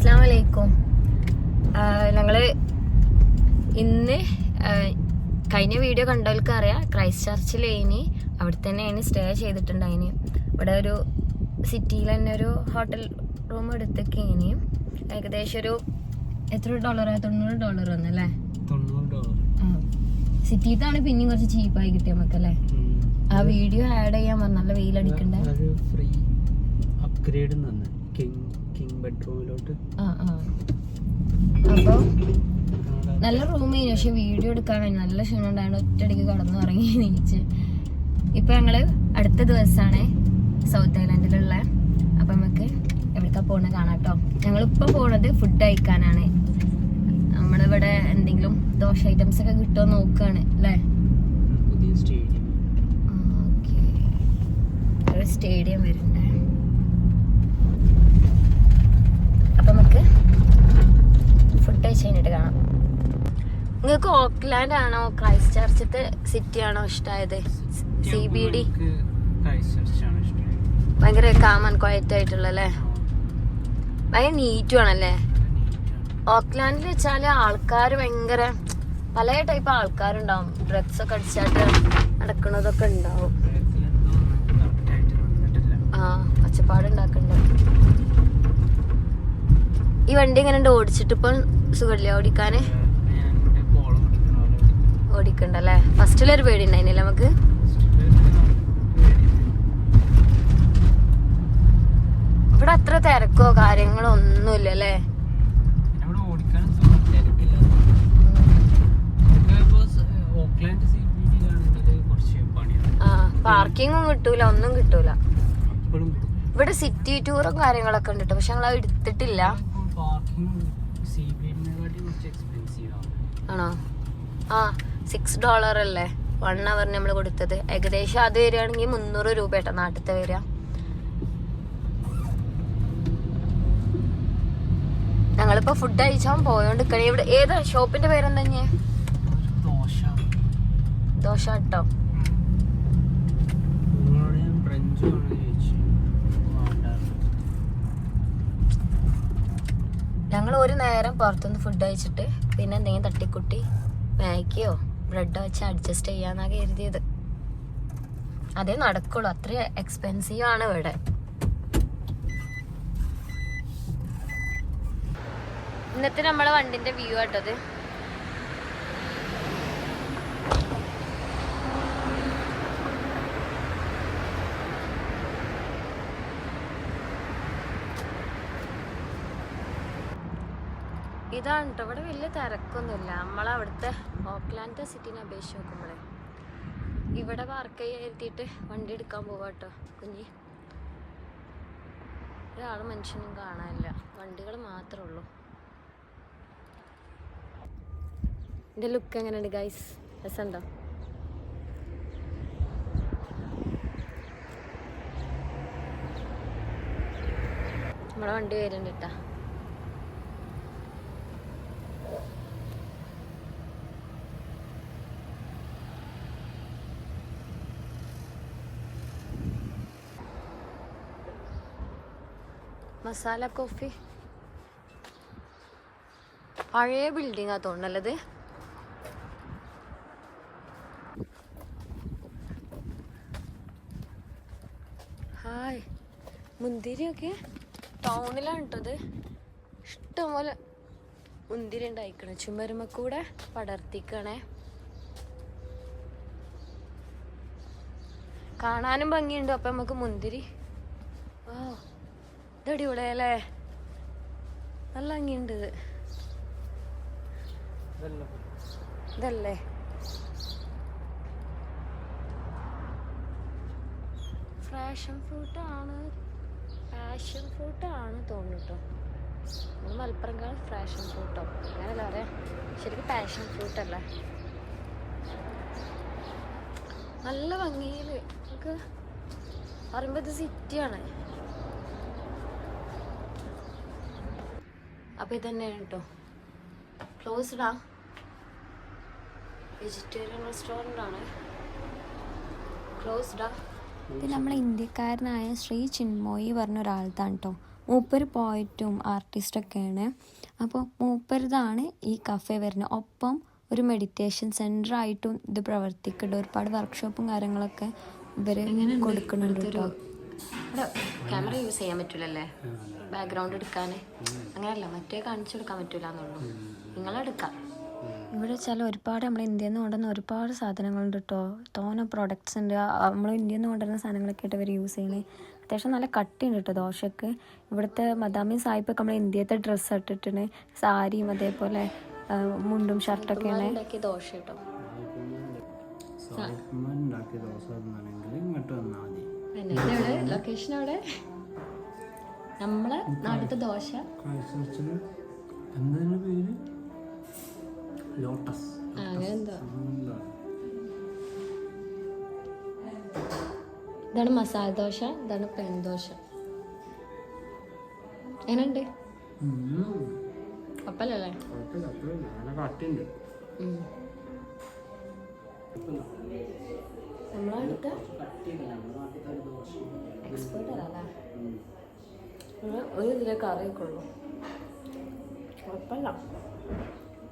അസ്സാം വലൈക്കും ഞങ്ങൾ ഇന്ന് കഴിഞ്ഞ വീഡിയോ കണ്ടവർക്ക് അറിയാം. ക്രൈസ്റ്റ് ചർച്ചിൽ ഇനി അവിടെ തന്നെ അതിന് സ്റ്റേ ചെയ്തിട്ടുണ്ടായിന്. ഇവിടെ ഒരു സിറ്റിയിൽ തന്നെ ഒരു ഹോട്ടൽ റൂം എടുത്തൊക്കെ ഇനി ഏകദേശം ഒരു എത്ര ഡോളറാ? തൊണ്ണൂറ് ഡോളർ വന്നല്ലേ? സിറ്റിത്താണ് പിന്നെയും കുറച്ച് ചീപ്പായി കിട്ടിയ നമുക്കല്ലേ ആ വീഡിയോ ആഡ് ചെയ്യാൻ പറഞ്ഞു നല്ല വെയിലടിക്കണ്ട? അപ്ഗ്രേഡ് കിങ് കിങ് ബെഡ്റൂമിലോട്ട് അപ്പൊ നല്ല റൂമേനു പക്ഷെ വീഡിയോ എടുക്കാൻ നല്ല ക്ഷീണം ഉണ്ടായിരുന്നു ഒറ്റയടിക്ക് കടന്നു ഇറങ്ങി നീച്ച് ഇപ്പൊ ഞങ്ങൾ അടുത്ത ദിവസമാണ് സൗത്ത് ഐലൻഡിലുള്ള അപ്പൊ നമുക്ക് എവിടേക്കാ പോണ കാണാട്ടോ ഞങ്ങളിപ്പോ പോണത് ഫുഡ് കഴിക്കാനാണ്. നമ്മളിവിടെ എന്തെങ്കിലും ദോശ ഐറ്റംസ് ഒക്കെ കിട്ടുമോ നോക്കാണ് അല്ലേ. ഒരു സ്റ്റേഡിയം വരുന്നുണ്ട് അപ്പൊ നമുക്ക് ഫുഡ് കഴിച്ച് കഴിഞ്ഞിട്ട് കാണാം നിങ്ങൾക്ക് ഓക്ലാൻഡ് ആണോ ക്രൈസ്റ്റ് ചർച്ചത്തെ സിറ്റി ആണോ ഇഷ്ടമായത് സി ബി ഡി ഭയങ്കര കാമൻ ക്വയറ്റ് ആയിട്ടുള്ള അല്ലേ? ഭയങ്കര നീറ്റും ആണല്ലേ? ഓക്ലാൻഡിൽ വെച്ചാൽ ആൾക്കാർ ഭയങ്കര പല ടൈപ്പ് ആൾക്കാരുണ്ടാവും. ഡ്രഗ്സ് ഒക്കെ അടിച്ചായിട്ട് നടക്കുന്നതൊക്കെ ഉണ്ടാവും. ആ പച്ചപ്പാടുണ്ടാക്കണ്ട ഈ വണ്ടി എങ്ങനെ ഓടിച്ചിട്ട് ഇപ്പം സുഖമില്ല? ഓടിക്കാന് ഞാൻ എന്റെ കോളം പിടിക്കുന്ന പോലെ ഓടിക്കണ്ടല്ലേ? ഫസ്റ്റിലൊരു പേടി ഉണ്ടായിരുന്നില്ല നമുക്ക്? ഇവിടെ അത്ര തിരക്കോ കാര്യങ്ങളോ ഒന്നുമില്ല അല്ലേ പാർക്കിങ്ങും കിട്ടൂല ഒന്നും കിട്ടൂല. ഇവിടെ സിറ്റി ടൂറും കാര്യങ്ങളൊക്കെ ഉണ്ട് ട്ടോ. പക്ഷെ ഞങ്ങൾ എടുത്തിട്ടില്ല. ആണോ? ആ സിക്സ് ഡോളർ അല്ലേ? വൺ അവറിന് നമ്മൾ കൊടുത്തത്. ഏകദേശം അത് വരികയാണെങ്കിൽ മുന്നൂറ് രൂപ കേട്ടോ നാട്ടിലത്തെ വരിക. ഞങ്ങളിപ്പോ ഫുഡ് കഴിച്ചാൽ പോയോണ്ട്. ഇവിടെ ഏതാ ഷോപ്പിന്റെ പേരെന്താ? ദോശ. കേട്ടോ ഞങ്ങൾ ഒരു നേരം പുറത്തുനിന്ന് ഫുഡ് കഴിച്ചിട്ട് പിന്നെ എന്തെങ്കിലും തട്ടിക്കുട്ടി. മാഗിയോ ബ്രെഡോ വെച്ച് അഡ്ജസ്റ്റ് ചെയ്യാന്നാ കരുതിയത്. അതേ നടക്കുള്ളൂ. അത്ര എക്സ്പെൻസീവ് ആണ് ഇവിടെ. ഇന്നത്തെ നമ്മളെ വണ്ടിന്റെ വ്യൂ ആട്ടത് ഇതാണ് കേട്ടോ ഇവിടെ വലിയ തിരക്കൊന്നുമില്ല. നമ്മളവിടുത്തെ ഓക്ലാൻഡ് സിറ്റിനെ അപേക്ഷിച്ച് നോക്കുമ്പോഴേ ഇവിടെ പാർക്ക് ചെയ്തിട്ട് വണ്ടി എടുക്കാൻ പോവാ കേട്ടോ കുഞ്ഞി. ഒരാൾ മനുഷ്യനും കാണാനില്ല. വണ്ടികൾ മാത്രമേ ഉള്ളൂ. എന്റെ ലുക്ക് എങ്ങനെയുണ്ട് ഗൈസ് രസമുണ്ടോ? നമ്മളെ വണ്ടി വരുന്നുണ്ട് കേട്ടാ മസാല കോഫി. പഴയ ബിൽഡിംഗ് ആ തോന്നലത് ഹായ്. മുന്തിരിയൊക്കെ ടൗണിലാണ് കേട്ടത് ഇഷ്ടംപോലെ മുന്തിരി ഉണ്ടായിക്കണം. ചുമരുമക്കൂടെ പടർത്തിക്കണേ. കാണാനും ഭംഗിയുണ്ട്. അപ്പൊ നമുക്ക് മുന്തിരി ഓ ഇതടിപൊളിയല്ലേ? നല്ല ഭംഗിയുണ്ട് ഇതല്ലേ? ഫ്രാഷൻ ഫ്രൂട്ട് ആണ്. പാഷൻ ഫ്രൂട്ട് ആണ് തോന്നുന്നു കേട്ടോ നമ്മൾ മലപ്പുറം ഫ്രാഷൻ ഫ്രൂട്ടോ അങ്ങനെയല്ല പറയാ. ശരിക്കും പാഷൻ ഫ്രൂട്ട് അല്ല. നല്ല ഭംഗിയിൽ നമുക്ക് പറയുമ്പോൾ ഇത് സിറ്റിയാണ് അപ്പോൾ ഇതന്നെയാണ് കേട്ടോ ക്ലോസ്ഡാ വെജിറ്റേറിയൻ റെസ്റ്റോറന്റ് ആണ് ക്ലോസ്ഡാ ഇത് നമ്മളെ ഇന്ത്യക്കാരനായ ശ്രീ ചിന്മോയി പറഞ്ഞ ഒരാൾതാണ് കേട്ടോ മൂപ്പര് പോയിട്ടും ആർട്ടിസ്റ്റൊക്കെയാണ് അപ്പോൾ മൂപ്പരതാണ് ഈ കഫേ വരുന്നത് ഒപ്പം ഒരു മെഡിറ്റേഷൻ സെന്റർ ആയിട്ടും ഇത് പ്രവർത്തിക്കുന്നുണ്ട്. ഒരുപാട് വർക്ക്ഷോപ്പും കാര്യങ്ങളൊക്കെ ഇവർ കൊടുക്കുന്നുണ്ട് കേട്ടോ. ക്യാമറ യൂസ് ചെയ്യാൻ പറ്റൂലല്ലേ? ബാക്ക്ഗ്രൗണ്ട് എടുക്കാൻ അങ്ങനെയല്ല മറ്റേ കാണിച്ചു കൊടുക്കാൻ പറ്റൂലെന്നുള്ളൂ. നിങ്ങളെടുക്കാം ഇവിടെ വെച്ചാൽ ഒരുപാട് നമ്മൾ ഇന്ത്യയിൽ നിന്ന് കൊണ്ടുവന്ന ഒരുപാട് സാധനങ്ങളുണ്ട് കേട്ടോ തോന പ്രോഡക്റ്റ്സ് ഉണ്ട്. നമ്മൾ ഇന്ത്യയിൽ നിന്ന് കൊണ്ടുവരുന്ന സാധനങ്ങളൊക്കെ ആയിട്ട് ഇവർ യൂസ് ചെയ്യണേ. അത്യാവശ്യം നല്ല കട്ടിയുണ്ട് കേട്ടോ ദോശക്ക്. ഇവിടുത്തെ മദാമി സായിപ്പൊക്കെ നമ്മൾ ഇന്ത്യത്തെ ഡ്രസ്സ് ഇട്ടിട്ടുണ്ട്. സാരിയും അതേപോലെ മുണ്ടും ഷർട്ടൊക്കെയാണ് ആണ് ദോശ കേട്ടോ ദോശ തിന്നണമെങ്കിൽ ഇങ്ങോട്ട് വന്നാൽ മതി. ലൊക്കേഷൻ അവിടെ നമ്മളെ നാട്ടിലത്തെ ദോശ. പേര്? ലോട്ടസ്. ഇതാണ് മസാല ദോശ ഇതാണ് പെൺ ദോശ. എങ്ങനെയുണ്ട്? അപ്പല്ലേ കട്ടുണ്ട്. നമ്മളടുത്ത എക്സ്പേർട്ട് അല്ലേ ഒരു- ഇതിലെ കറിയൊക്കെ ഉള്ളൂ കുഴപ്പമില്ല.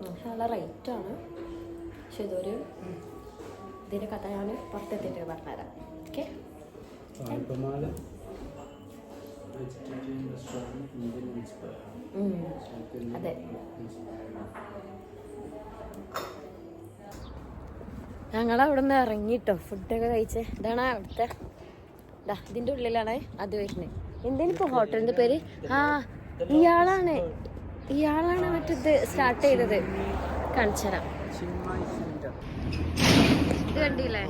പക്ഷെ നല്ല റേറ്റാണ് പക്ഷെ ഇതൊരു ഇതിന്റെ കഥ ഞാൻ പുറത്തെത്തിയിട്ട് പറഞ്ഞുതരാം. ഓക്കെ അതെ. ഞങ്ങൾ അവിടെ നിന്ന് ഇറങ്ങിട്ടോ. ഫുഡൊക്കെ കഴിച്ച്. ഇതാണ് അവിടുത്തെ. ദാ ഇതിന്റെ ഉള്ളിലാണ് അത് വരുന്നത്. എന്തിനിപ്പോ ഹോട്ടലിന്റെ പേര്? ആ ഇയാളാണ്. ഇയാളാണ് മറ്റിത് സ്റ്റാർട്ട് ചെയ്തത്. സെന്റർ ഇത് കണ്ടില്ലേ?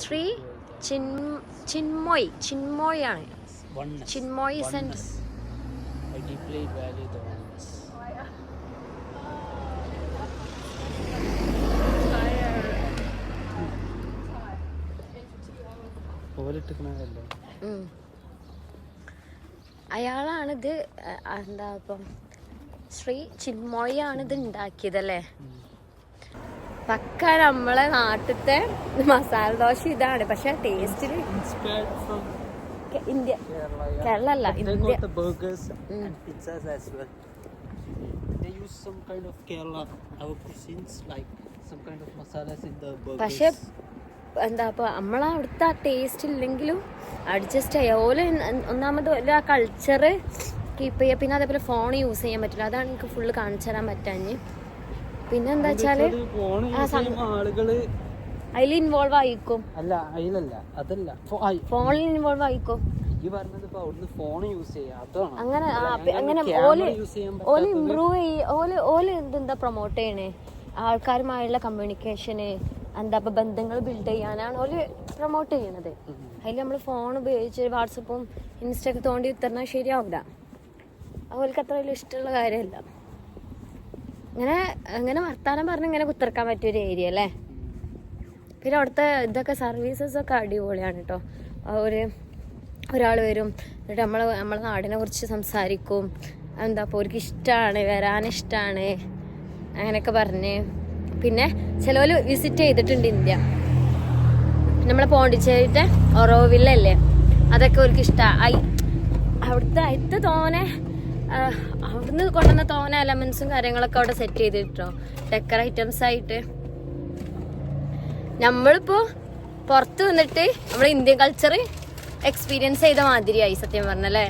ശ്രീ ചിന്മോയ്. ചിന്മോയ് ആണ്. Chinmoy Oneness. I deeply value the ഇട്ടിരിക്കണല്ലേ അയാളാണ് ഇത് എന്താ ഇപ്പം ശ്രീ ചിന്മോയാണ് ഇത് ഉണ്ടാക്കിയതല്ലേ പക്ക നമ്മളെ നാട്ടിലത്തെ മസാല ദോശ ഇതാണ് പക്ഷെ ടേസ്റ്റിൽ ഇന്ത്യ കേരള പക്ഷെ എന്താ ഇപ്പൊ നമ്മളവിടുത്തെ ആ ടേസ്റ്റ് ഇല്ലെങ്കിലും അഡ്ജസ്റ്റ് ചെയ്യാം. ഓല ഒന്നാമത് ഓൽ ആ കൾച്ചർ കീപ്പ് ചെയ്യുക പിന്നെ അതേപോലെ ഫോൺ യൂസ് ചെയ്യാൻ പറ്റില്ല. അതാണ് എനിക്ക് ഫുള്ള് കാണിച്ചു തരാൻ പറ്റാഞ്ഞ്. പിന്നെ എന്താ ആളുകൾ അതിൽ ഇൻവോൾവ് ആയിക്കും. അല്ല അതിലല്ല. അതല്ല. ഫോണിൽ ഇൻവോൾവ് ആയിക്കും. അങ്ങനെ അങ്ങനെ ഓൽ ചെയ്യാൻ ഓൽ ഇമ്പ്രൂവ് ചെയ്യ ഓൽ ഓൽ എന്താ പ്രൊമോട്ട് ചെയ്യണേ? ആൾക്കാരുമായുള്ള കമ്മ്യൂണിക്കേഷന് എന്താ ഇപ്പൊ ബന്ധങ്ങൾ ബിൽഡ് ചെയ്യാനാണ് ഓൽ പ്രൊമോട്ട് ചെയ്യണത്. അതിൽ നമ്മൾ ഫോൺ ഉപയോഗിച്ച് വാട്സപ്പും ഇൻസ്റ്റൊക്കെ തോണ്ടി ഉത്തരണം ശരിയാവില്ല അവർക്ക് അത്ര വലിയ ഇഷ്ടമുള്ള കാര്യമല്ല. ഇങ്ങനെ അങ്ങനെ വർത്താനം പറഞ്ഞ് ഇങ്ങനെ കുത്തിറക്കാൻ പറ്റിയ ഒരു ഏരിയ അല്ലേ? പിന്നെ അവിടുത്തെ ഇതൊക്കെ സർവീസസ് ഒക്കെ അടിപൊളിയാണ് കേട്ടോ ഒരു ഒരാൾ വരും എന്നിട്ട് നമ്മൾ നമ്മളെ നാടിനെ കുറിച്ച് സംസാരിക്കും. എന്താ അപ്പോൾ അവർക്ക് ഇഷ്ടമാണ് വരാൻ ഇഷ്ടമാണ് അങ്ങനെയൊക്കെ പറഞ്ഞ് പിന്നെ ചിലവർ വിസിറ്റ് ചെയ്തിട്ടുണ്ട് ഇന്ത്യ. നമ്മളെ പോണ്ടിച്ചേരിത്തെ ഓറോവില്ലല്ലേ അതൊക്കെ അവർക്ക് ഇഷ്ടമായി അവിടുത്തെ അടുത്ത തോനെ അവിടുന്ന് കൊണ്ടുവന്ന തോന എലമെന്റ്സും കാര്യങ്ങളൊക്കെ അവിടെ സെറ്റ് ചെയ്തിട്ടോ. ഡെക്കർ ഐറ്റംസ് ആയിട്ട്. നമ്മളിപ്പോ പുറത്ത് വന്നിട്ട് നമ്മളെ ഇന്ത്യൻ കൾച്ചർ എക്സ്പീരിയൻസ് ചെയ്ത മാതിരിയായി സത്യം പറഞ്ഞല്ലേ?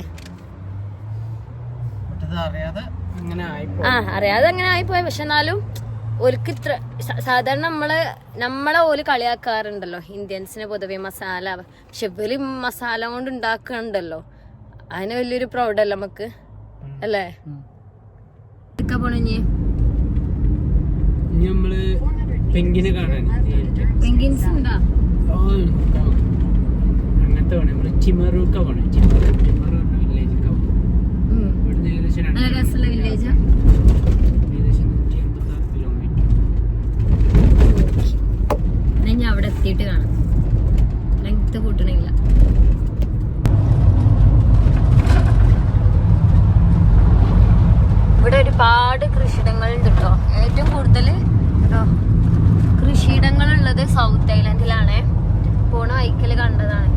ആ അറിയാതെ അങ്ങനെ ആയിപ്പോയി പക്ഷെ എന്നാലും ഓർക്ക് ഇത്ര സാധാരണ നമ്മൾ നമ്മളെ ഓൽ കളിയാക്കാറുണ്ടല്ലോ. ഇന്ത്യൻസിനെ പൊതുവെ മസാല. പക്ഷെ ഇവർ മസാല കൊണ്ട് ഉണ്ടാക്കണ്ടല്ലോ അതിന് വലിയൊരു പ്രൗഡല്ല നമുക്ക് അല്ലേ. പോണഞ്ഞ് ഇനി. നമ്മൾ പെങ്കിനെ കാണാൻ പെങ്കിൻസ് ഉണ്ടാ? ഓ, നോക്കാം. അങ്ങനത്തെ വേണം നമ്മൾ ചിമറൂക്ക പോണേ. ചിമറു ചിമറു വില്ലേജ് ഇവിടുന്ന് ഏകദേശം രസമുള്ള വില്ലേജാ എത്തിയിട്ട് കാണാം ലെങ്ത് കൂട്ടണില്ല. ഇവിടെ ഒരുപാട് കൃഷിയിടങ്ങളുണ്ട് കേട്ടോ ഏറ്റവും കൂടുതൽ കൃഷിയിടങ്ങളുള്ളത് സൗത്ത് ഐലൻഡിലാണ്. പോണ വൈക്കൽ കണ്ടതാണ്.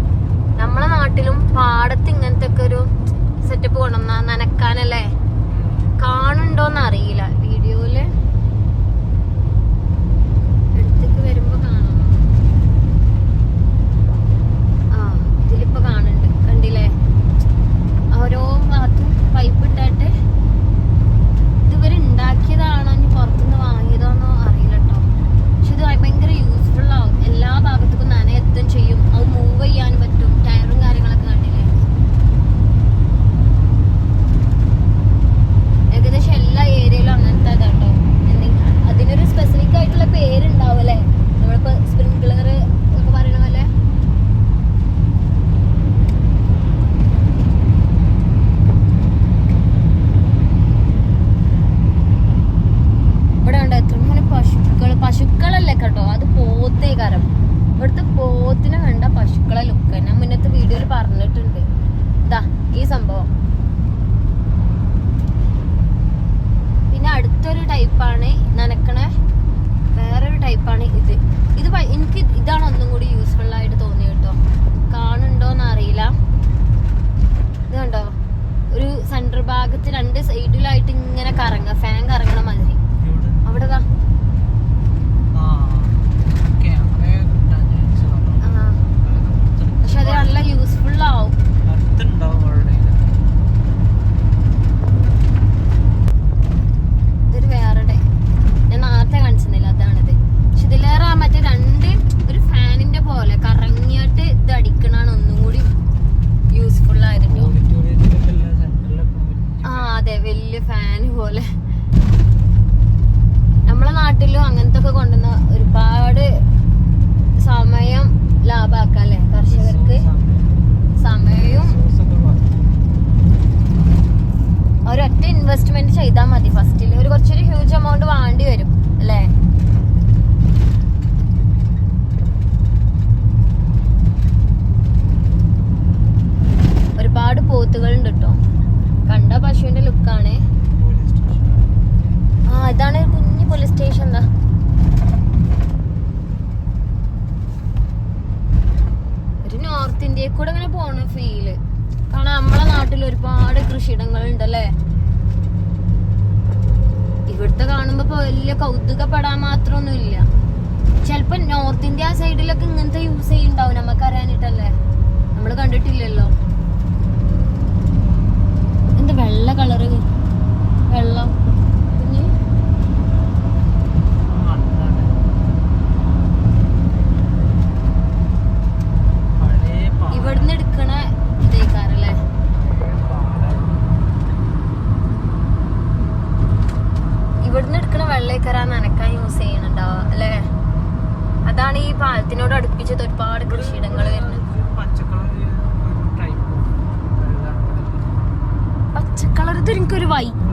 നമ്മളെ നാട്ടിലും പാടത്ത് ഇങ്ങനത്തെ ഒക്കെ ഒരു സെറ്റപ്പ് കൊണ്ടുവന്ന നനക്കാനല്ലേ? കാണുണ്ടോന്ന് അറിയില്ല ഇല്ല ചിലപ്പോ നോർത്ത് ഇന്ത്യ സൈഡിലൊക്കെ ഇങ്ങനത്തെ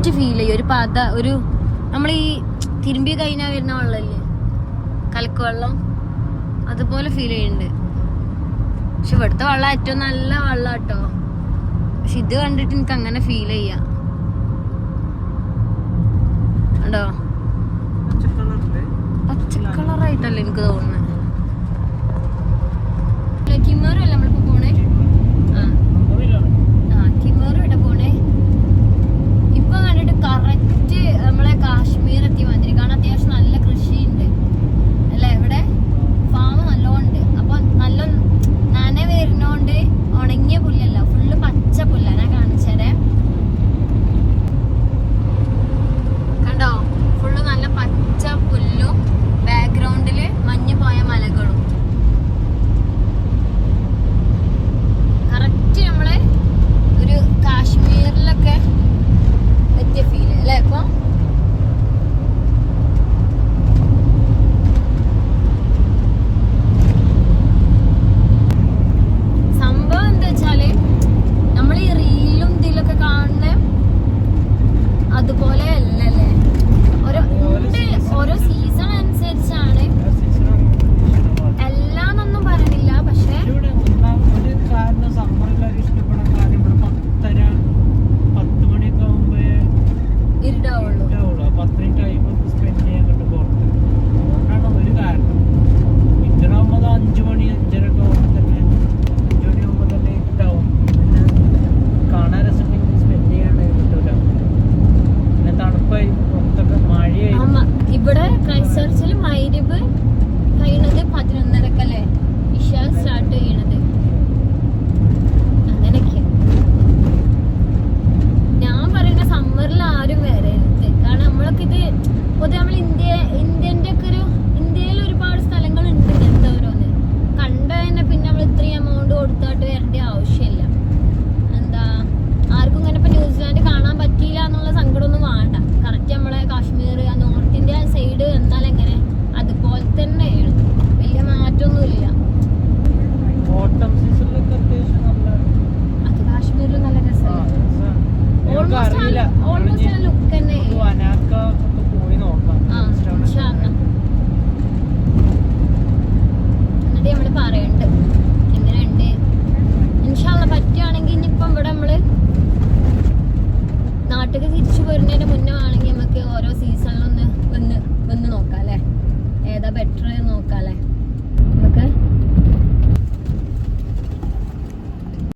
ടെസ്റ്റ് ഫീൽ ചെയ്യും. ഒരു പാത ഒരു നമ്മൾ ഈ തിരുമ്പി കഴിഞ്ഞാൽ വരുന്ന വെള്ളമല്ലേ? കലക്കുവെള്ളം. അതുപോലെ ഫീൽ ചെയ്യുന്നുണ്ട്. പക്ഷെ ഇവിടുത്തെ വെള്ളം ഏറ്റവും നല്ല വെള്ളം കേട്ടോ പക്ഷെ ഇത് കണ്ടിട്ട് എനിക്ക് അങ്ങനെ ഫീൽ ചെയ്യാം. ഉണ്ടോ പച്ച കളറായിട്ടല്ലേ എനിക്ക് തോന്നുന്നത്